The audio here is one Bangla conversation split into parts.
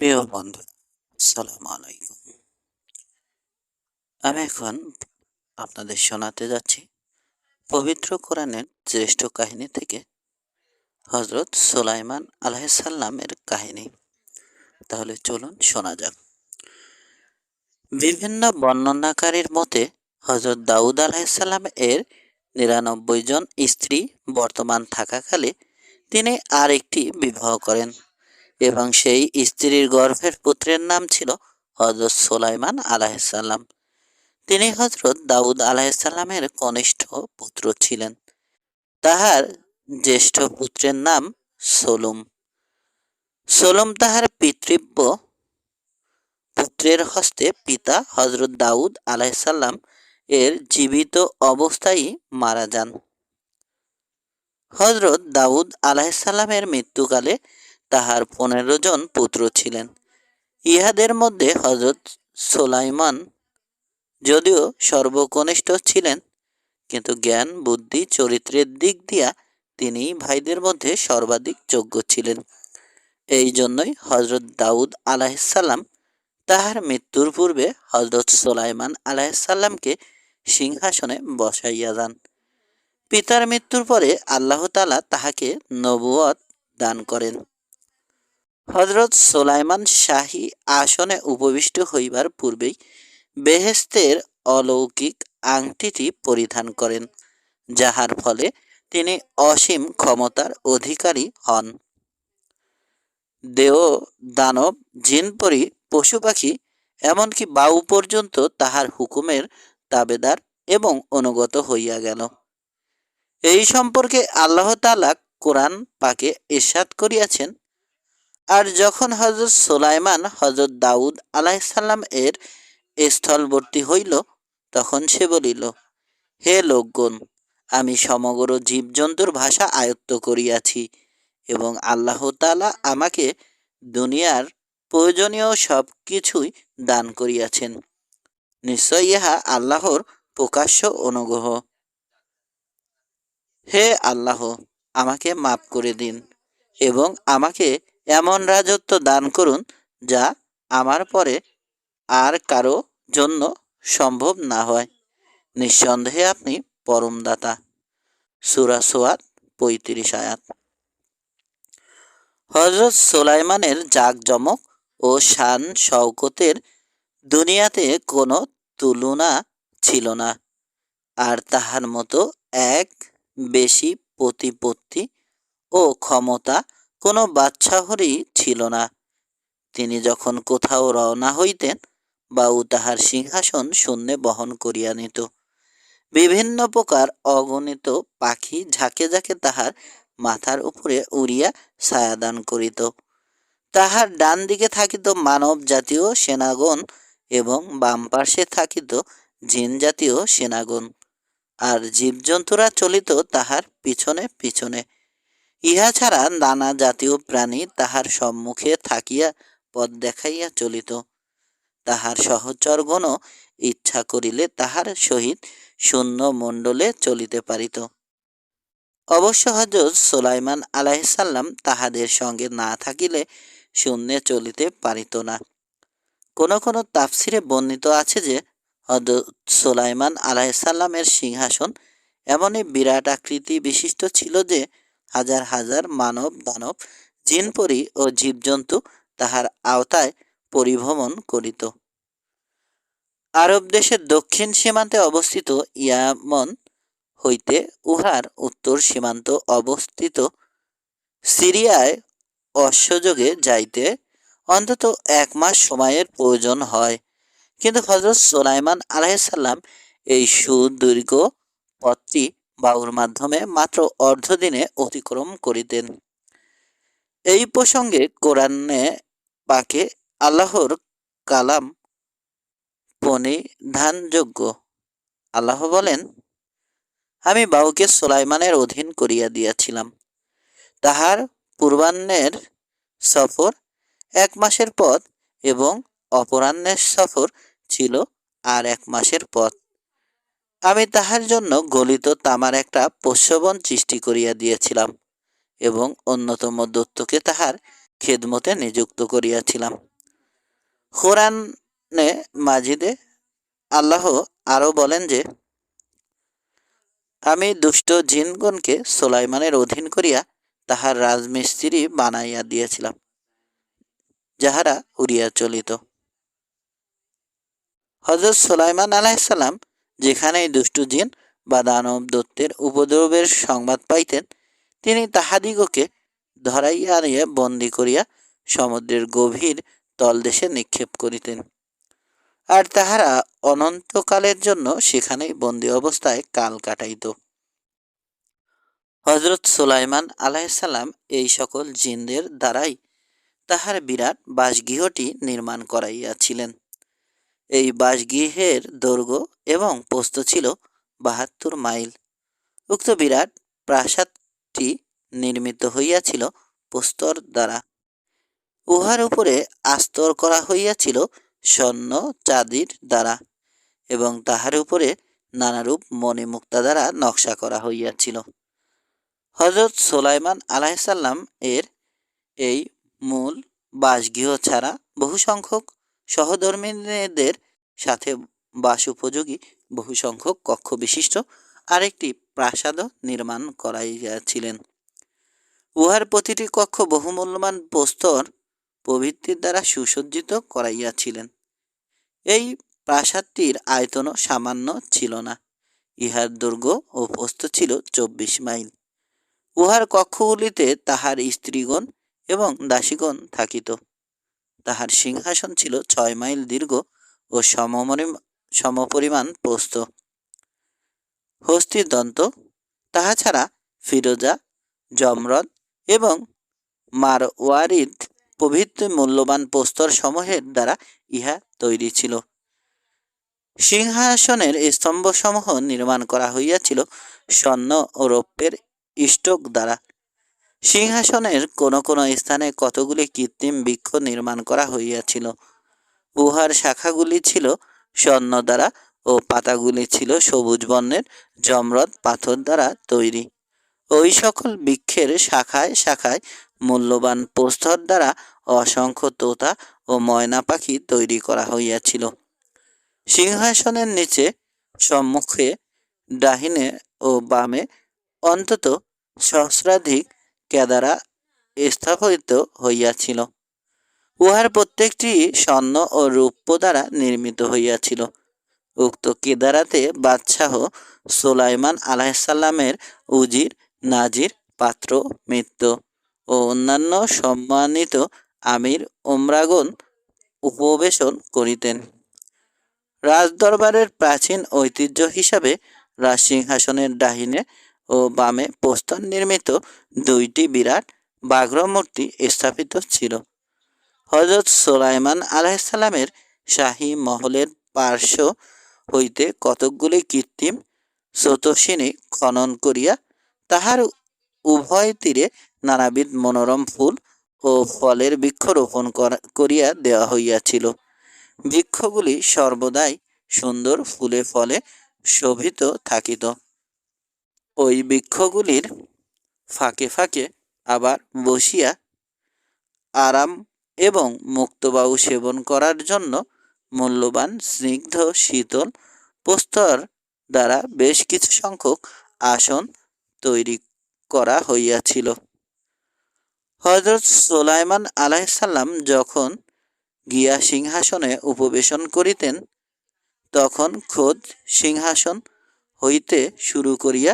প্রিয় বন্ধু, আসসালামু আলাইকুম। আমি এখন আপনাদের শোনাতে যাচ্ছি পবিত্র কোরআনের শ্রেষ্ঠ কাহিনী থেকে হজরত সুলাইমান আলাইসাল্লামের কাহিনী। তাহলে চলুন শোনা যাক। বিভিন্ন বর্ণনাকারীর মতে হজরত দাউদ আলাইসাল্লাম এর নিরানব্বই জন স্ত্রী বর্তমান থাকাকালে তিনি আরেকটি বিবাহ করেন। এবং সেই স্ত্রীর গর্ভের পুত্রের নাম ছিল হজরত সোলাইমান আলাহিসাল্লাম তিনি হজরত দাউদ আলাহিসাল্লামের কনিষ্ঠ পুত্র ছিলেন। তাহার জ্যেষ্ঠ পুত্রের নাম সোলুম। সোলুম তাহার পিতৃব্য পুত্রের হস্তে পিতা হজরত দাউদ আলাহিসাল্লাম এর জীবিত অবস্থায় মারা যান। হজরত দাউদ আলাহিসাল্লামের মৃত্যুকালে তাহার পনেরো জন পুত্র ছিলেন। ইহাদের মধ্যে হজরত সোলাইমান যদিও সর্বকনিষ্ঠ ছিলেন, কিন্তু জ্ঞান, বুদ্ধি, চরিত্রের দিক দিয়া তিনি ভাইদের মধ্যে সর্বাধিক যোগ্য ছিলেন। এই জন্যই হজরত দাউদ আলাহিসাল্লাম তাহার মৃত্যুর পূর্বে হজরত সোলাইমান আলাহিসাল্লামকে সিংহাসনে বসাইয়া যান পিতার মৃত্যুর পরে আল্লাহ তালা তাহাকে নবুয়ত দান করেন। হজরত সোলাইমান শাহী আসনে উপবিষ্ট হইবার পূর্বেই বেহেস্তের অলৌকিক আংটিটি পরিধান করেন, যাহার ফলে তিনি অসীম ক্ষমতার অধিকারী হন। দেও দানব জিনপরি পশু পাখি, এমনকি বাউ পর্যন্ত তাহার হুকুমের তাবেদার এবং অনুগত হইয়া গেল। এই সম্পর্কে আল্লাহ তালা কোরআন পাকে ইরশাদ করিয়াছেন আর যখন হজরত সোলাইমান হজরত দাউদ আলাইসাল্লাম এর স্থলবর্তী হইল, তখন সে বলিল, হে লোকগণ, আমি সমগ্র জীবজন্তুর ভাষা আয়ত্ত করিয়াছি এবং আল্লাহ তালা আমাকে দুনিয়ার প্রয়োজনীয় সব কিছুই দান করিয়াছেন। নিশ্চয় ইহা আল্লাহর প্রকাশ্য অনুগ্রহ। হে আল্লাহ, আমাকে মাফ করে দিন এবং আমাকে এমন রাজত্ব দান করুন যা আমার পরে আর কারও জন্য সম্ভব না হয়। নিঃসন্দেহে আপনি পরমদাতা। সুরা সোয়াত পঁয়ত্রিশ আয়াত। হজরত সোলাইমানের জাকজমক ও শান শওকতের দুনিয়াতে কোনো তুলনা ছিল না, আর তাহার মতো এক বেশি প্রতিপত্তি ও ক্ষমতা কোনো বাচ্চাহরই ছিল না। তিনি যখন কোথাও রওনা হইতেন, বাউ তাহার সিংহাসন শূন্যে বহন করিয়া নিত। বিভিন্ন প্রকার অগণিত পাখি ঝাঁকে ঝাঁকে তাহার মাথার উপরে উড়িয়া ছায়াদান করিত। তাহার ডান দিকে থাকিত মানব জাতীয় সেনাগণ এবং বাম পার্শ্বে থাকিত জিন জাতীয় সেনাগণ। আর জীবজন্তুরা চলিত তাহার পিছনে পিছনে। ইহা ছাড়া নানা জাতীয় প্রাণী তাহার সম্মুখে থাকিয়া পথ দেখাইয়া চলিত। তাহার সহচরগণও ইচ্ছা করিলে তাহার সহিত শূন্য মণ্ডলে চলিতে পারিত। অবশ্য হজরত সোলাইমান আলাইসাল্লাম তাহাদের সঙ্গে না থাকিলে শূন্যে চলিতে পারিত না। কোন কোন তাফসিরে বর্ণিত আছে যে, হজরত সোলাইমান আলাইসাল্লামের সিংহাসন এমনই বিরাট আকৃতি বিশিষ্ট ছিল যে হাজার হাজার মানব দানব জিনপরি ও জীবজন্তু তাহার আওতায় পরিভ্রমণ করিত। আরব দেশের দক্ষিণ সীমান্তে অবস্থিত ইয়ামন হইতে উহার উত্তর সীমান্ত অবস্থিত। সিরিয়ায় অশ্বযোগে যাইতে অন্তত এক মাস সময়ের প্রয়োজন হয়। কিন্তু হজরত সোলাইমান আলাইসাল্লাম এই সুদীর্ঘ পথটি বাউর মাধ্যমে মাত্র অর্ধদিনে অতিক্রম করিতেন। এই প্রসঙ্গে কোরআনে পাকে আল্লাহর কালাম পনিধানযোগ্য আল্লাহ বলেন, আমি বাউকে সোলাইমানের অধীন করিয়া দিয়াছিলাম। তাহার পূর্বাহ্নের সফর এক মাসের পথ এবং অপরাহ্নের সফর ছিল আর এক মাসের পথ। আমি তাহার জন্য গলিত তামার একটা পোষ্যবন সৃষ্টি করিয়া দিয়েছিলাম এবং অন্যতম দত্তকে তাহার খেদমতে নিযুক্ত করিয়াছিলাম। কোরআনে মাজিদে আল্লাহ আরও বলেন যে, আমি দুষ্ট জিনগণকে সোলাইমানের অধীন করিয়া তাহার রাজমিস্ত্রি বানাইয়া দিয়েছিলাম, যাহারা উড়িয়া চলিত। হজরত সোলাইমান আলাইসাল্লাম যেখানেই দুষ্টু জিন বা দানব দত্তের উপদ্রবের সংবাদ পাইতেন, তিনি তাহাদিগকে ধরাইয়া আনিয়া বন্দি করিয়া সমুদ্রের গভীর তলদেশে নিক্ষেপ করিতেন। আর তাহারা অনন্তকালের জন্য সেখানেই বন্দি অবস্থায় কাল কাটাইত। হজরত সুলাইমান আলাইসাল্লাম এই সকল জিনদের দ্বারাই তাহার বিরাট বাসগৃহটি নির্মাণ করাইয়াছিলেন। এই বাসগৃহের দৈর্ঘ্য এবং পোস্ত ছিল বাহাত্তর মাইল। উক্ত বিরাট প্রাসাদটি নির্মিত হইয়াছিল প্রস্তর দ্বারা। উহার উপরে আস্তর করা হইয়াছিল স্বর্ণ চাঁদির দ্বারা এবং তাহার উপরে নানারূপ মণিমুক্তা দ্বারা নকশা করা হইয়াছিল। হজরত সোলাইমান আলাইসাল্লাম এর এই মূল বাসগৃহ ছাড়া বহু সংখ্যক সহধর্মীদের সাথে বাস উপযোগী বহু সংখ্যক কক্ষ বিশিষ্ট। আরেকটি প্রাসাদও নির্মাণ করাইয়াছিলেন। উহার প্রতিটি কক্ষ বহুমূল্যবান প্রস্তর প্রভৃতির দ্বারা সুসজ্জিত করাইয়াছিলেন। এই প্রাসাদটির আয়তনও সামান্য ছিল না। ইহার দৈর্ঘ্য ও প্রস্থ ছিল চব্বিশ মাইল। উহার কক্ষগুলিতে তাহার স্ত্রীগণ এবং দাসীগণ থাকিত। তাহার সিংহাসন ছিল ছয় মাইল দীর্ঘ ও সমপরিম সমপরিমাণ প্রস্থ। হস্তির দন্ত তাহা ছাড়া ফিরোজা জমরদ এবং মারওয়ারিদ প্রভৃতি মূল্যবান প্রস্তর সমূহের দ্বারা ইহা তৈরি ছিল। সিংহাসনের স্তম্ভসমূহ নির্মাণ করা হইয়াছিল স্বর্ণ ও রৌপ্যের স্টোক দ্বারা। সিংহাসনের কোন কোন স্থানে কতগুলি কৃত্রিম বৃক্ষ নির্মাণ করা হইয়াছিল? উহার শাখাগুলি ছিল স্বর্ণ দ্বারা ও পাতাগুলি ছিল সবুজ বর্ণের জমরদ পাথর দ্বারা তৈরি। ওই সকল বৃক্ষের শাখায় শাখায় মূল্যবান প্রস্তর দ্বারা অসংখ্য তোতা ও ময়না পাখি তৈরি করা হইয়াছিল। সিংহাসনের নিচে সম্মুখে ডাহিনে ও বামে অন্তত সহস্রাধিক কেদারা স্থাপিত হইয়াছিল? উহার প্রত্যেকটি স্বর্ণ ও রৌপ্য দ্বারা নির্মিত হইয়াছিল। উক্ত কেদারাতে বাদশাহ সোলাইমান আলাহিসাল্লামের উজির, নাজির, পাত্র, মিত্র ও অন্যান্য সম্মানিত আমির ওমরাগণ উপবেশন করিতেন। রাজদরবারের প্রাচীন ঐতিহ্য হিসাবে রাজসিংহাসনের ডাহিনে ও বামে প্রস্তর নির্মিত দুইটি বিরাট বাঘ্র মূর্তি স্থাপিত ছিল। হজরত সোলাইমান আলাইসাল্লামের শাহী মহলের পার্শ্ব হইতে কতকগুলি কৃত্রিম স্রোতস্বিনী খনন করিয়া তাহার উভয় তীরে নানাবিধ মনোরম ফুল ও ফলের বৃক্ষ রোপণ করিয়া দেওয়া হইয়াছিল। বৃক্ষগুলি সর্বদাই সুন্দর ফুলে ফলে শোভিত থাকিত। ওই বৃক্ষগুলির ফাঁকে ফাঁকে আবার বসিয়া আরাম এবং মুক্তবায়ু সেবন করার জন্য মূল্যবান স্নিগ্ধ শীতল প্রস্তর দ্বারা বেশ কিছু সংখ্যক আসন তৈরি করা হইয়াছিল। হজরত সোলাইমান আলাইসাল্লাম যখন গিয়া সিংহাসনে উপবেশন করিতেন, তখন খোদ সিংহাসন হইতে শুরু করিয়া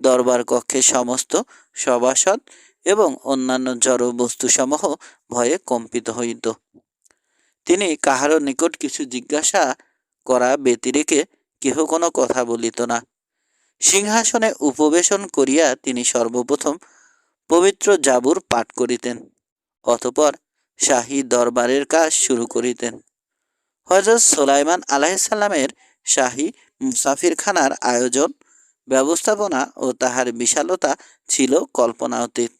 দরবার কক্ষে সমস্ত সভাসদ এবং অন্যান্য জড় বস্তুসমূহ ভয়ে কম্পিত হইত। তিনি কাহারও নিকট কিছু জিজ্ঞাসা করা ব্যতিরেকে কেহ কোনো কথা বলিত না। সিংহাসনে উপবেশন করিয়া তিনি সর্বপ্রথম পবিত্র জাবুর পাঠ করিতেন, অতপর শাহী দরবারের কাজ শুরু করিতেন। হজরত সোলাইমান আলাহিসাল্লামের শাহী মুসাফিরখানার আয়োজন ব্যবস্থাপনা ও তাহার বিশালতা ছিল কল্পনাতীত।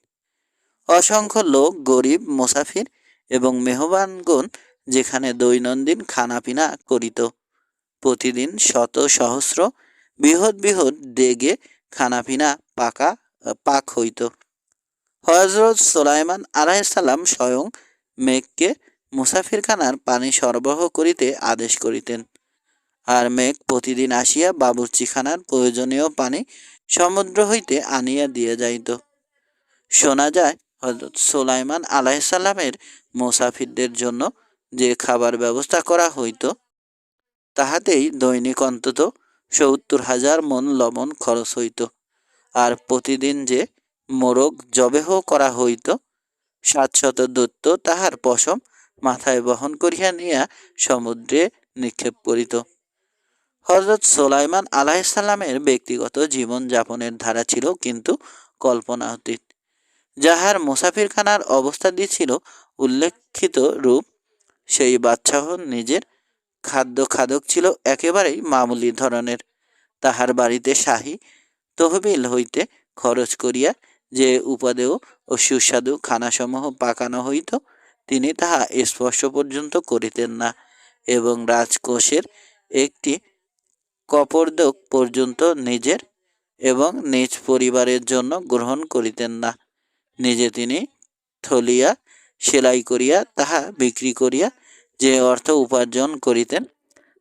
অসংখ্য লোক, গরিব, মোসাফির এবং মেহমানগণ যেখানে দৈনন্দিন খানাপিনা করিত। প্রতিদিন শত সহস্র বৃহৎ বৃহৎ দেগে খানাপিনা পাকা, পাক হইত। হজরত সোলাইমান আলাইসাল্লাম স্বয়ং মেঘকে মুসাফিরখানার পানি সরবরাহ করিতে আদেশ করিতেন। আর মেঘ প্রতিদিন আসিয়া বাবুর্চিখানার প্রয়োজনীয় পানি সমুদ্র হইতে আনিয়া দিয়া যাইত। শোনা যায় হজরত সোলাইমান আলাইসাল্লামের মোসাফিরদের জন্য যে খাবার ব্যবস্থা করা হইত, তাহাতেই দৈনিক অন্তত সত্তর হাজার মন লবণ খরচ হইত। আর প্রতিদিন যে মোরগ জবেহ করা হইত সাতশত দত্ত তাহার পশম মাথায় বহন করিয়া নিয়া সমুদ্রে নিক্ষেপ করিত। হজরত সোলাইমান আলাহিসাল্লামের ব্যক্তিগত জীবন যাপনের ধারা ছিল কিন্তু কল্পনা অতীত যাহার মুসাফিরখানার অবস্থা দিছিল উল্লেখিত রূপ, সেই বাদশাহ নিজের খাদ্য খাদক ছিল একেবারেই মামুলি ধরনের। তাহার বাড়িতে শাহী তহবিল হইতে খরচ করিয়া যে উপাদেয় ও সুস্বাদু খানাসমূহ পাকানো হইত, তিনি তাহা স্পর্শ পর্যন্ত করিতেন না এবং রাজকোষের একটি কপর্দক পর্যন্ত নিজের এবং নিজ পরিবারের জন্য গ্রহণ করিতেন না। নিজে তিনি থলিয়া সেলাই করিয়া, তাহা বিক্রি করিয়া যে অর্থ উপার্জন করিতেন,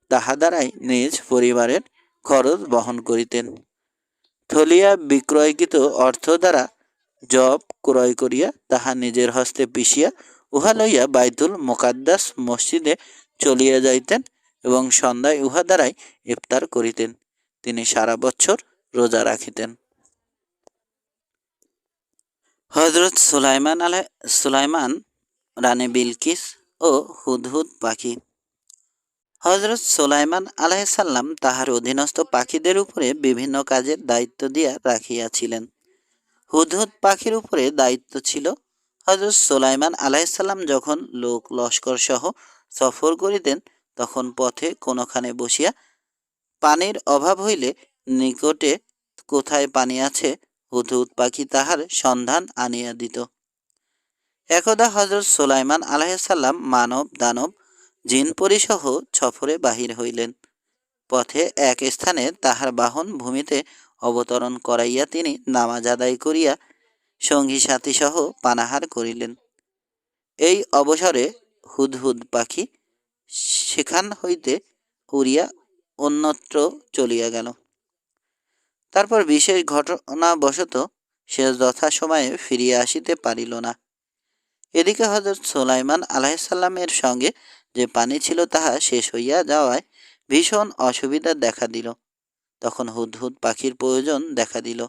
তাহা দ্বারাই নিজ পরিবারের খরচ বহন করিতেন। থলিয়া বিক্রয়কৃত অর্থ দ্বারা জব ক্রয় করিয়া তাহা নিজের হস্তে পিষিয়া, উহা লইয়া বাইতুল মোকাদ্দাস মসজিদে চলিয়া যাইতেন। এবং সন্ধ্যায় উহা দ্বারাই ইফতার করিতেন। তিনি সারা বছর রোজা রাখিতেন। হজরত সুলাইমান আলাই সুলাইমান, রানী বিলকিস ও হুদহুদ পাখি। হজরত সুলাইমান আলাইসাল্লাম তাহার অধীনস্থ পাখিদের উপরে বিভিন্ন কাজের দায়িত্ব দিয়া রাখিয়াছিলেন। হুদহুদ পাখির উপরে দায়িত্ব ছিল হজরত সুলাইমান আলাইসাল্লাম যখন লোক লস্কর সহ সফর করিতেন তখন পথে কোনোখানে বসিয়া পানির অভাব হইলে নিকটে কোথায় পানি আছে, হুদহুদ পাখি তাহার সন্ধান আনিয়া দিত। একদা হজরত সুলাইমান আলাইসাল্লাম মানব, দানব, জিন পরিসহ সফরে বাহির হইলেন। পথে এক স্থানে তাহার বাহন ভূমিতে অবতরণ করাইয়া তিনি নামাজ আদায় করিয়া সঙ্গী সাথী পানাহার করিলেন। এই অবসরে হুদহুদ পাখি সেখান হইতে উড়িয়া অন্যত্র চলিয়া গেল। তারপর বিশেষ ঘটনাবশত সে যথাসময়ে ফিরিয়া আসিতে পারিল না। এদিকে হজরত সোলাইমান আলাহিসাল্লামের সঙ্গে যে পানি ছিল তাহা শেষ হইয়া যাওয়ায় ভীষণ অসুবিধা দেখা দিল। তখন হুদহুদ পাখির প্রয়োজন দেখা দিল,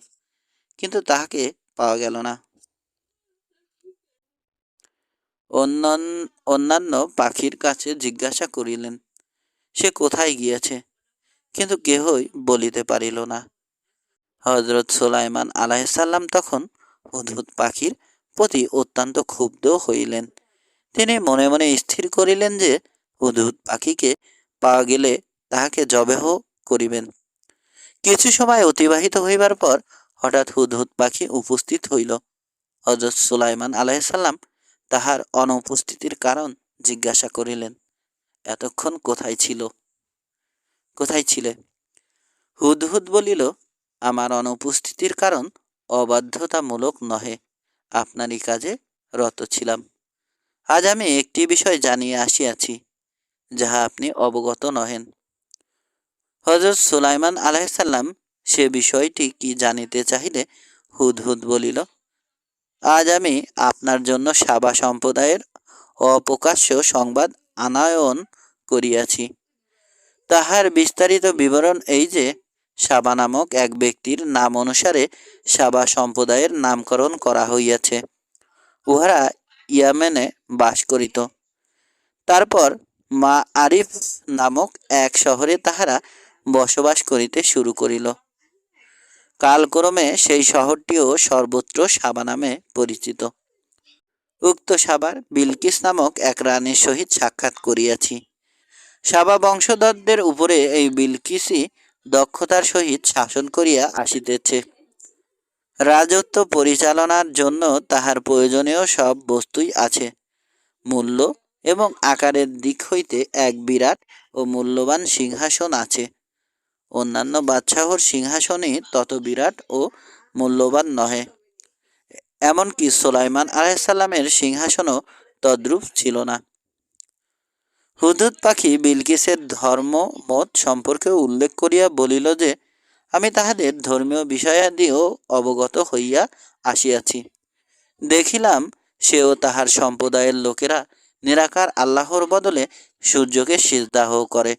কিন্তু তাহাকে পাওয়া গেল না। অন্যান্য পাখির কাছে জিজ্ঞাসা করিলেন, সে কোথায় গিয়েছে? কিন্তু কেহই বলিতে পারিল না। হজরত সুলাইমান আলাহিসাল্লাম তখন হুদহুদ পাখির প্রতি অত্যন্ত ক্ষুব্ধ হইলেন। তিনি মনে মনে স্থির করিলেন যে হুদহুদ পাখিকে পাওয়া গেলে তাহাকে জবেহ করিবেন। কিছু সময় অতিবাহিত হইবার পর হঠাৎ হুদহুদ পাখি উপস্থিত হইল। হজরত সুলাইমান আলাইসাল্লাম তাহার অনুপস্থিতির কারণ জিজ্ঞাসা করিলেন, এতক্ষণ কোথায় ছিল? কোথায় ছিলে? হুদহুদ বলিল, আমার অনুপস্থিতির কারণ অবাধ্যতামূলক নহে, আপনারই কাজে রত ছিলাম। আজ আমি একটি বিষয় জানিয়ে আসিয়াছি, যাহা আপনি অবগত নহেন। হজরত সুলাইমান আলাইসাল্লাম সে বিষয়টি কি জানিতে চাহিলে হুদহুদ বলিল আজ আমি আপনার জন্য সাবা সম্প্রদায়ের অপ্রকাশ্য সংবাদ আনায়ন করিয়াছি। তাহার বিস্তারিত বিবরণ এই যে, সাবা নামক এক ব্যক্তির নাম অনুসারে সাবা সম্প্রদায়ের নামকরণ করা হইয়াছে। উহারা ইয়ামেনে বাস করিত। তারপর মা আরিফ নামক এক শহরে তাহারা বসবাস করিতে শুরু করিল। কালক্রমে সেই শহরটিও সর্বত্র সাবা নামে পরিচিত। উক্ত সাবার বিলকিস নামক এক রানীর সহিত সাক্ষাৎ করিয়াছি। সাবা বংশধরদের উপরে এই বিলকিসই দক্ষতার সহিত শাসন করিয়া আসিতেছে। রাজত্ব পরিচালনার জন্য তাহার প্রয়োজনীয় সব বস্তুই আছে। মূল্য এবং আকারের দিক হইতে এক বিরাট ও মূল্যবান সিংহাসন আছে। অন্যান্য বাদশাহর সিংহাসনই তত বিরাট ও মূল্যবান নহে। এমনকি সোলাইমান আলাইসাল্লামের সিংহাসনও তদ্রূপ ছিল না। হুদুদ পাখি বিলকিসের ধর্ম মত সম্পর্কে উল্লেখ করিয়া বলিল যে, আমি তাহাদের ধর্মীয় বিষয়াদিও অবগত হইয়া আসিয়াছি। দেখিলাম সেও তাহার সম্প্রদায়ের লোকেরা নিরাকার আল্লাহর বদলে সূর্যকে সিজদাহ করে।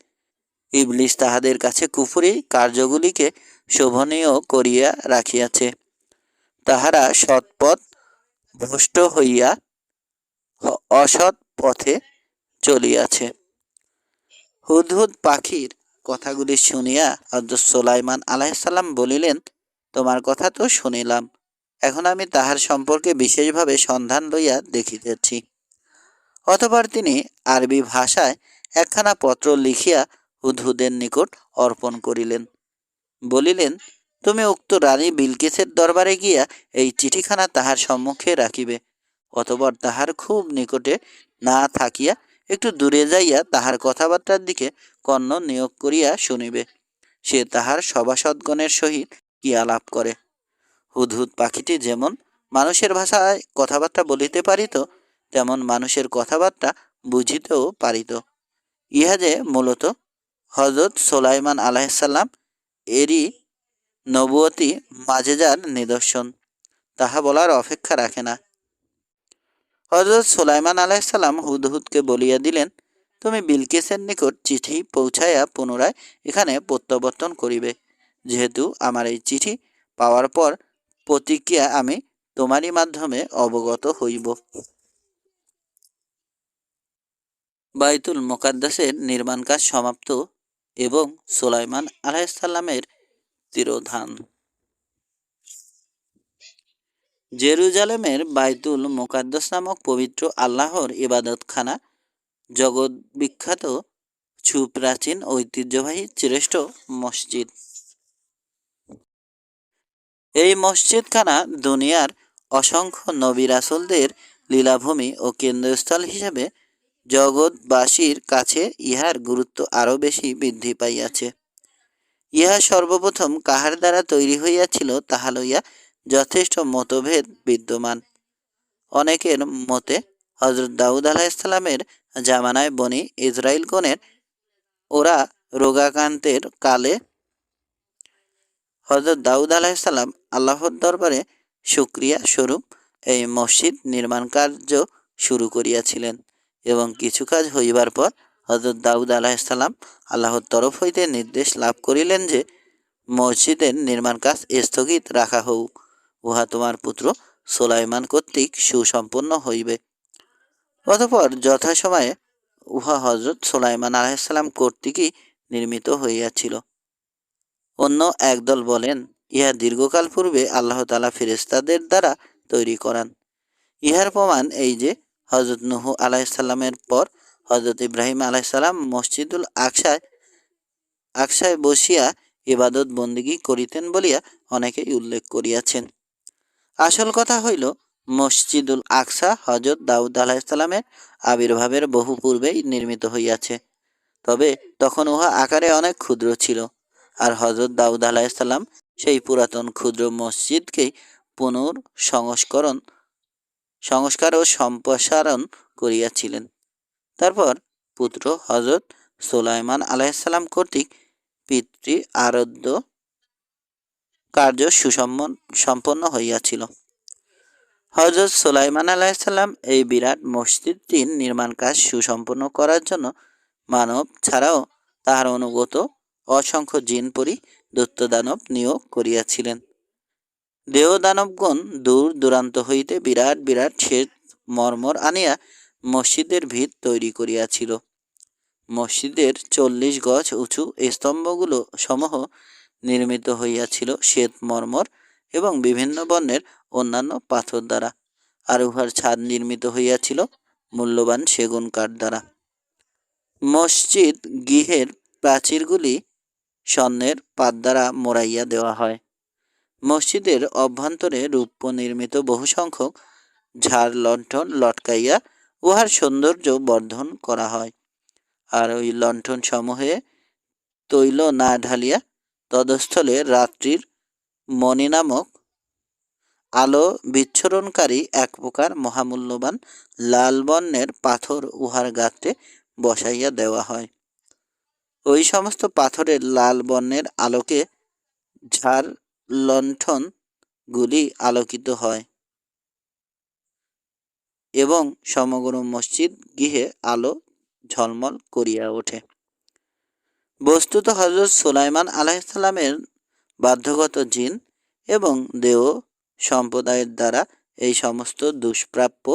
ইবলিস তাহাদের কাছে কুফুরি কার্যগুলিকে শোভনীয় করিয়া রাখিয়াছে। তাহারা সৎপথ, ভ্রষ্ট হইয়া অসৎ পথে চলিয়াছে। হুদহুদ পাখির কথাগুলি শুনিয়া হজরত সোলাইমান আলাইসাল্লাম বলিলেন, তোমার কথা তো শুনিলাম। এখন আমি তাহার সম্পর্কে বিশেষভাবে সন্ধান লইয়া দেখিতেছি। অতঃপর তিনি আরবি ভাষায় একখানা পত্র লিখিয়া হুদহুদের নিকট অর্পণ করিলেন। বলিলেন, তুমি উক্ত রানী বিলকিসের দরবারে গিয়া এই চিঠিখানা তাহার সম্মুখে রাখিবে। অতঃপর তাহার খুব নিকটে না থাকিয়া একটু দূরে যাইয়া তাহার কথাবার্তার দিকে কর্ণ নিয়োগ করিয়া শুনিবে। সে তাহার সভাসদগণের সহিত কি আলাপ করে। হুদহুদ পাখিটি যেমন মানুষের ভাষায় কথাবার্তা বলিতে পারিত, তেমন মানুষের কথাবার্তা বুঝিতেও পারিত। ইহা যে মূলত হজরত সোলাইমান আলাহিসাল্লাম এরই নবুয়তি মাজেজার নিদর্শন। তাহা বলার অপেক্ষা রাখে না। হজরত সোলাইমান আলাইসাল্লাম হুদহুদকে বলিয়া দিলেন, তুমি বিলকিসের নিকট চিঠি পৌঁছাইয়া পুনরায় এখানে প্রত্যাবর্তন করিবে। যেহেতু আমার এই চিঠি পাওয়ার পর প্রতিক্রিয়া আমি তোমারই মাধ্যমে অবগত হইব। বাইতুল মোকাদ্দাসের নির্মাণ কাজ সমাপ্ত এবং সোলাইমান আলাইসাল্লামের তিরোধান। জেরুজালেমের বাইতুল মোকাদ্দাস নামক পবিত্র আল্লাহর ইবাদতখানা জগৎ বিখ্যাত সুপ্রাচীন ঐতিহ্যবাহী শ্রেষ্ঠ মসজিদ। এই মসজিদখানা দুনিয়ার অসংখ্য নবী রাসুলদের লীলাভূমি ও কেন্দ্রস্থল হিসেবে জগৎবাসীর কাছে ইহার গুরুত্ব আরও বেশি বৃদ্ধি পাইয়াছে। ইহা সর্বপ্রথম কাহার দ্বারা তৈরি হইয়াছিল তাহা লইয়া যথেষ্ট মতভেদ বিদ্যমান। অনেকের মতে হজরত দাউদ আলাহিসাল্লামের জামানায় বনি ইসরায়েলগণের ওরা রোগাকান্তের কালে হজরত দাউদ আলাহিসাল্লাম আল্লাহর দরবারে সুক্রিয়া স্বরূপ এই মসজিদ নির্মাণ কার্য শুরু করিয়াছিলেন। এবং কিছু কাজ হইবার পর হজরত দাউদ আলাহিসাল্লাম আল্লাহর তরফ হইতে নির্দেশ লাভ করিলেন যে, মসজিদের নির্মাণ কাজ স্থগিত রাখা হোক উহা তোমার পুত্র সোলাইমান কর্তৃক সুসম্পন্ন হইবে। অতঃপর যথাসময়ে উহা হজরত সোলাইমান আলাইসাল্লাম কর্তৃকই নির্মিত হইয়াছিল। অন্য একদল বলেন, ইহা দীর্ঘকাল পূর্বে আল্লাহ তালা ফেরেস্তাদের দ্বারা তৈরি করান। ইহার প্রমাণ এই যে হজরত নুহু আলাইসাল্লামের পর হজরত ইব্রাহিম আলাইসাল্লাম মসজিদুল আকসায় আকসায় বসিয়া ইবাদত বন্দিগি করিতেন বলিয়া অনেকেই উল্লেখ করিয়াছেন। আসল কথা হইল, মসজিদুল আকসা হজরত দাউদ আলাহিসাল্লামের আবির্ভাবের বহু পূর্বেই নির্মিত হইয়াছে। তবে তখন উহা আকারে অনেক ক্ষুদ্র ছিল আর হজরত দাউদ আলাহিসাল্লাম সেই পুরাতন ক্ষুদ্র মসজিদকেই পুনর সংস্করণ সংস্কার ও সম্প্রসারণ করিয়াছিলেন। তারপর পুত্র হজরত সোলাইমান আলাইসাল্লাম কর্তৃক পিতৃ আরাধ্য কার্য সুসম্পন্ন, সম্পন্ন হইয়াছিল। হজরত সোলাইমান আলাইসাল্লাম এই বিরাট মসজিদটির নির্মাণ কাজ সুসম্পন্ন করার জন্য মানব ছাড়াও তাহার অনুগত অসংখ্য জিনপরি দৈত্যদানব নিয়োগ করিয়াছিলেন। দেহদানবগণ দূর দূরান্ত হইতে বিরাট বিরাট শ্বেত মর্মর আনিয়া মসজিদের ভিত তৈরি করিয়াছিল। মসজিদের চল্লিশ গজ উঁচু স্তম্ভগুলো সমূহ নির্মিত হইয়াছিল শ্বেত মর্মর এবং বিভিন্ন বর্ণের অন্যান্য পাথর দ্বারা, আর উহার ছাদ নির্মিত হইয়াছিল মূল্যবান সেগুন কাঠ দ্বারা। মসজিদ গৃহের প্রাচীরগুলি স্বর্ণের পাত দ্বারা মোড়াইয়া দেওয়া হয়। মসজিদের অভ্যন্তরে রূপ্য নির্মিত বহু সংখ্যক ঝাড় লণ্ঠন লটকাইয়া উহার সৌন্দর্য বর্ধন করা হয়। আর ওই লণ্ঠন সমূহে তৈল না ঢালিয়া তদস্থলে রাত্রির মণি নামক আলো বিচ্ছরণকারী এক প্রকার মহামূল্যবান লাল বর্ণের পাথর উহার গাত্রে বসাইয়া দেওয়া হয়। ওই সমস্ত পাথরের লাল বর্ণের আলোকে ঝাড় লণ্ঠনগুলি আলোকিত হয় এবং সমগ্র মসজিদ গৃহে আলো ঝলমল করিয়া ওঠে। বস্তুত হজরত সুলাইমান আলাইসাল্লামের বাধ্যগত জিন এবং দেহ সম্প্রদায়ের দ্বারা এই সমস্ত দুষ্প্রাপ্য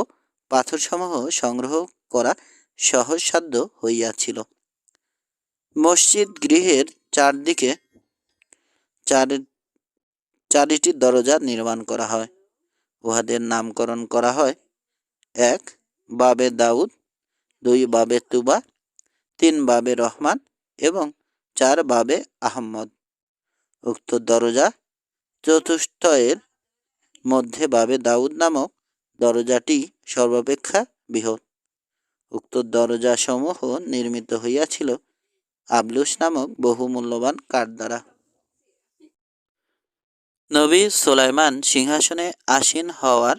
পাথরসমূহ সংগ্রহ করা সহজসাধ্য হইয়াছিল। মসজিদ গৃহের চারদিকে চার চারিটি দরজা নির্মাণ করা হয়। উহাদের নামকরণ করা হয় এক বাবে দাউদ, দুই বাবে তুবা, তিন বাবে রহমান এবং চার বাবে আহম্মদ। উক্ত দরজা চতুষ্টয়ের মধ্যে বাবে দাউদ নামক দরজাটি সর্বাপেক্ষা বৃহৎ। উক্ত দরজাসমূহ নির্মিত হইয়াছিল আবলুস নামক বহুমূল্যবান কাঠ দ্বারা। নবী সোলাইমান সিংহাসনে আসীন হওয়ার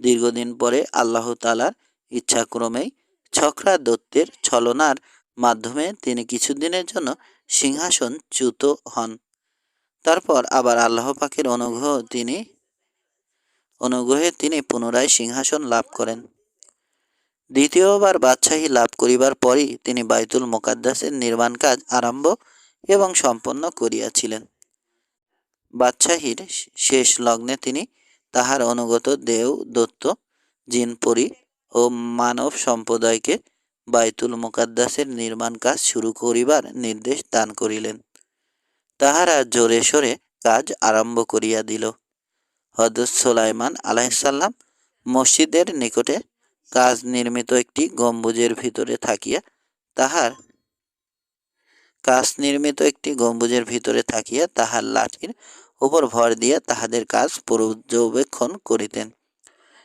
দীর্ঘদিন পরে আল্লাহ তালার ইচ্ছাক্রমেই ছকরা দত্তের ছলনার মাধ্যমে তিনি কিছুদিনের জন্য সিংহাসন চ্যুত হন। তারপর আবার আল্লাহ পাকের অনুগ্রহ তিনি, অনুগ্রহে তিনি পুনরায় সিংহাসন লাভ করেন। দ্বিতীয়বার বাদশাহী লাভ করিবার পরই তিনি বাইতুল মোকাদ্দাসের নির্মাণ কাজ আরম্ভ এবং সম্পন্ন করিয়াছিলেন। বাদশাহীর শেষ লগ্নে তিনি তাহার অনুগত দেও দত্ত, জিনপরি ও মানব সম্প্রদায়কে বাইতুল মোকাদ্দাসের নির্মাণ কাজ শুরু করিবার নির্দেশ দান করিলেন। তাহারা জোরে সোরে কাজ আরম্ভ করিয়া দিল। হজরত সোলাইমান আলাইসাল্লাম মসজিদের নিকটে কাজ নির্মিত একটি গম্বুজের ভিতরে থাকিয়া তাহার কাজ নির্মিত একটি গম্বুজের ভিতরে থাকিয়া তাহার লাঠির উপর ভর দিয়া তাহাদের কাজ পর্যবেক্ষণ করিতেন।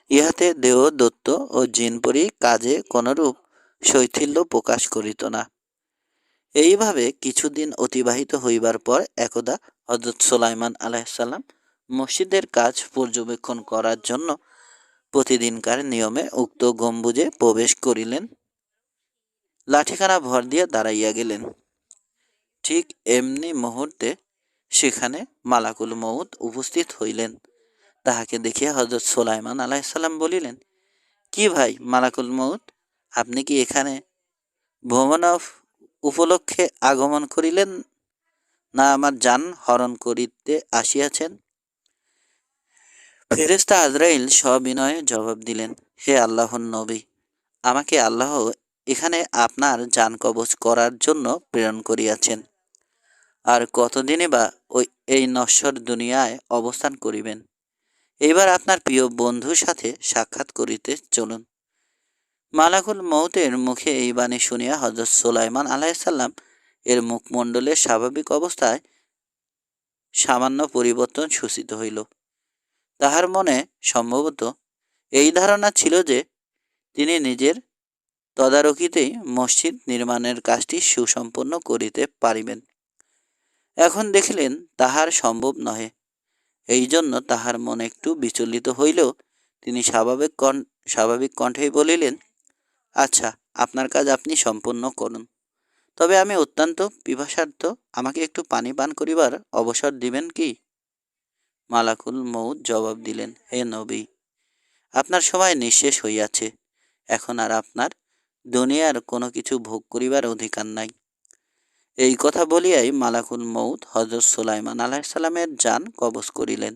ইহাতে দেহ দত্ত ও জিনপরি কাজে কোনরূপ শৈথিল্য প্রকাশ করিত না। এইভাবে কিছুদিন অতিবাহিত হইবার পর একদা হজরত সোলাইমান আলাইসাল্লাম মসজিদের কাজ পর্যবেক্ষণ করার জন্য প্রতিদিনকার নিয়মে উক্ত গম্বুজে প্রবেশ করিলেন। লাঠিখানা ভর দিয়া দাঁড়াইয়া গেলেন। ঠিক এমনি মুহূর্তে সেখানে মালাকুল মৌত উপস্থিত হইলেন। তাহাকে দেখিয়া হজরত সোলাইমান আলাইসাল্লাম বলিলেন, কি ভাই মালাকুল মৌত আপনি কি এখানে ভ্রমণ উপলক্ষে আগমন করিলেন? না আমার যান হরণ করিতে আসিয়াছেন? ফেরেস্তা আজরাইল সবিনয়ে জবাব দিলেন, হে আল্লাহর নবী, আমাকে আল্লাহ এখানে আপনার যান কবচ করার জন্য প্রেরণ করিয়াছেন। আর কতদিনে বা ওই এই নশ্বর দুনিয়ায় অবস্থান করিবেন? এবার আপনার প্রিয় বন্ধুর সাথে সাক্ষাৎ করিতে চলুন। মালাকুল মৌতের মুখে এই বাণী শুনিয়া হজরত সোলাইমান আলাইসাল্লাম এর মুখমণ্ডলের স্বাভাবিক অবস্থায় সামান্য পরিবর্তন সূচিত হইল। তাহার মনে সম্ভবত এই ধারণা ছিল যে তিনি নিজের তদারকিতেই মসজিদ নির্মাণের কাজটি সুসম্পন্ন করিতে পারিবেন। এখন দেখিলেন তাহার সম্ভব নহে। এই জন্য তাহার মন একটু বিচলিত হইলেও তিনি স্বাভাবিক কণ্ঠ স্বাভাবিক কণ্ঠেই বলিলেন আচ্ছা আপনার কাজ আপনি সম্পন্ন করুন। তবে আমি অত্যন্ত পিপাসার্থ, আমাকে একটু পানি পান করিবার অবসর দিবেন কি? মালাকুল মৌদ জবাব দিলেন, হে নবী, আপনার সময় নিঃশেষ হইয়াছে। এখন আর আপনার দুনিয়ার কোনো কিছু ভোগ করিবার অধিকার নাই। এই কথা বলিয়াই মালাকুল মৌত হজরত সুলাইমান আলাহিসাল্লামের যান কবজ করিলেন।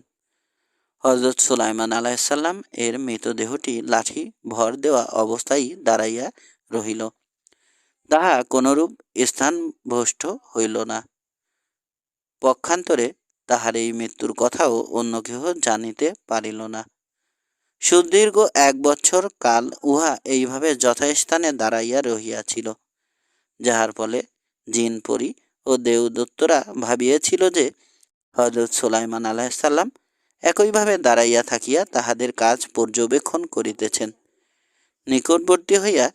হজরত সুলাইমান আলাহিসাল্লাম এর মৃতদেহটি লাঠি ভর দেওয়া অবস্থায় দাঁড়াইয়া রহিল। তাহা কোনরূপ স্থানভ্রষ্ট হইল না। পক্ষান্তরে তাহার এই মৃত্যুর কথাও অন্য কেহ জানিতে পারিল না। সুদীর্ঘ এক বছর কাল উহা এইভাবে যথাস্থানে দাঁড়াইয়া রহিয়াছিল, যাহার ফলে জিনপরি ও দেওদত্তরা ভাবিয়াছিল যে হজরত সোলাইমান আলাহিসাল্লাম একইভাবে দাঁড়াইয়া থাকিয়া তাহাদের কাজ পর্যবেক্ষণ করিতেছেন। নিকটবর্তী হইয়া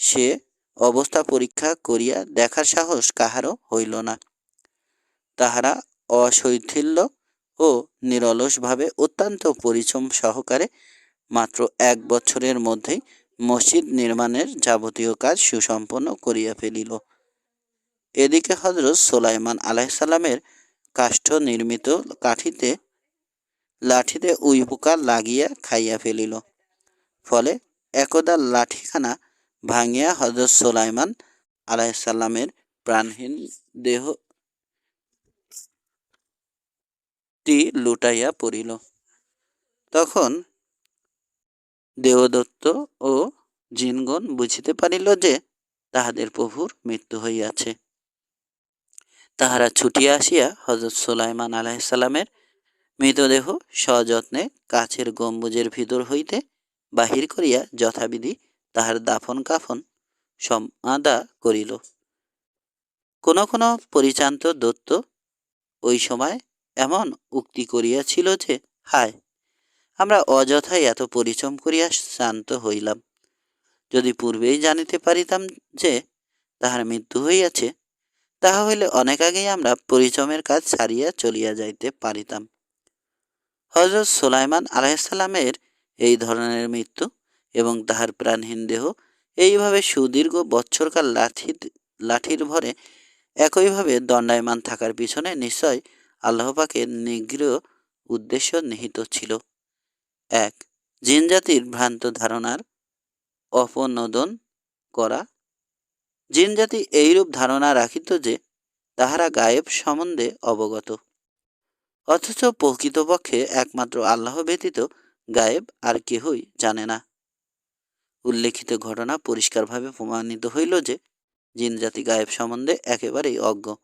সে অবস্থা পরীক্ষা করিয়া দেখার সাহস কাহারও হইল না। তাহারা অশৈথিল্য ও নিরলসভাবে অত্যন্ত পরিশ্রম সহকারে মাত্র এক বছরের মধ্যেই মসজিদ নির্মাণের যাবতীয় কাজ সুসম্পন্ন করিয়া ফেলিল। এদিকে হজরত সোলাইমান আলাইসাল্লামের কাষ্ঠ নির্মিত কাঠিতে লাঠিতে উইপোকা লাগিয়া খাইয়া ফেলিল। ফলে একদা লাঠিখানা ভাঙিয়া হজরত সোলাইমান আলাইসাল্লামের প্রাণহীন দেহটি লুটাইয়া পড়িল। তখন দেবদত্ত ও জিনগণ বুঝিতে পারিল যে তাহাদের প্রভুর মৃত্যু হইয়াছে। তাহারা ছুটিয়া আসিয়া হজরত সুলাইমান আলাইসাল্লামের মৃতদেহ সযত্নে কাছের গম্বুজের ভিতর হইতে বাহির করিয়া যথাবিধি তাহার দাফন কাফন সমাদা করিল। কোন কোন পরিচান্ত দত্ত ওই সময় এমন উক্তি করিয়াছিল যে, হায়, আমরা অযথাই এত পরিশ্রম করিয়া শান্ত হইলাম। যদি পূর্বেই জানিতে পারিতাম যে, তাহার মৃত্যু হইয়াছে তাহা হইলে অনেক আগেই আমরা পরিশ্রমের কাজ ছাড়িয়া চলিয়া যাইতে পারিতাম। হজরত সোলাইমান আলাইসাল্লামের এই ধরনের মৃত্যু এবং তাহার প্রাণহীন দেহ এইভাবে সুদীর্ঘ বৎসরকাল লাঠি, লাঠির ভরে একইভাবে দণ্ডায়মান থাকার পিছনে নিশ্চয় আল্লাহ পাকের নিগৃহ উদ্দেশ্য নিহিত ছিল। এক জিনজাতির ভ্রান্ত ধারণার অপনোদন করা। জিনজাতি এইরূপ ধারণা রাখিত যে, তাহারা গায়েব সম্বন্ধে অবগত। অথচ প্রকৃতপক্ষে একমাত্র আল্লাহ ব্যতীত গায়েব আর কেহই জানে না। উল্লেখিত ঘটনা পরিষ্কারভাবে প্রমাণিত হইল যে জিনজাতি গায়েব সম্বন্ধে একেবারেই অজ্ঞ।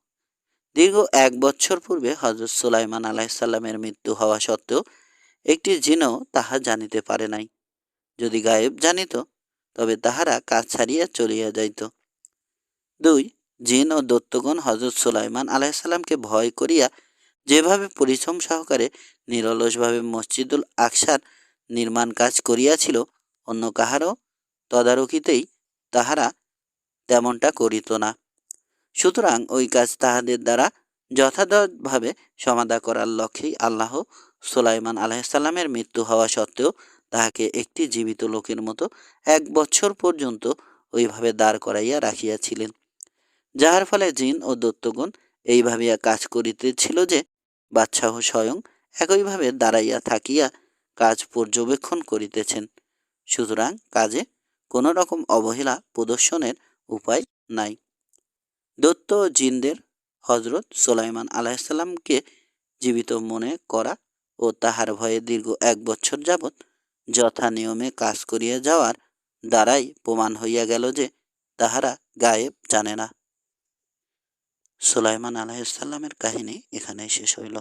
দীর্ঘ এক বছর পূর্বে হজরত সুলাইমান আলাহিসাল্লামের মৃত্যু হওয়া সত্ত্বেও একটি জিনও তাহা জানিতে পারে নাই। যদি গায়েব জানিত, তবে তাহারা কাজ ছাড়িয়া চলিয়া যাইত। দুই, জিন ও দত্তগণ হজরত সুলাইমান আলাইসাল্লামকে ভয় করিয়া যেভাবে পরিশ্রম সহকারে নিরলসভাবে মসজিদুল আকসার নির্মাণ কাজ করিয়াছিল, অন্য কাহারও তদারকিতেই তাহারা তেমনটা করিত না। সুতরাং ওই কাজ তাহাদের দ্বারা যথাযথভাবে সমাধা করার লক্ষ্যেই আল্লাহ সোলাইমান আলাহিসাল্লামের মৃত্যু হওয়া সত্ত্বেও তাহাকে একটি জীবিত লোকের মতো এক বছর পর্যন্ত ওইভাবে দাঁড় করাইয়া রাখিয়াছিলেন। যাহার ফলে জিন ও দত্তগণ এই ভাবিয়া কাজ করিতেছিল যে, বাদশাহ স্বয়ং একইভাবে দাঁড়াইয়া থাকিয়া কাজ পর্যবেক্ষণ করিতেছেন। সুতরাং কাজে কোনো রকম অবহেলা প্রদর্শনের উপায় নাই। দত্ত জিনদের হজরত সোলাইমান আলাহিসাল্লামকে জীবিত মনে করা ও তাহার ভয়ে দীর্ঘ এক বছর যাবৎ যথা নিয়মে কাজ করিয়া যাওয়ার দ্বারাই প্রমাণ হইয়া গেল যে, তাহারা গায়েব জানে না। সুলাইমান আলাহিসাল্লামের কাহিনী এখানেই শেষ হইল।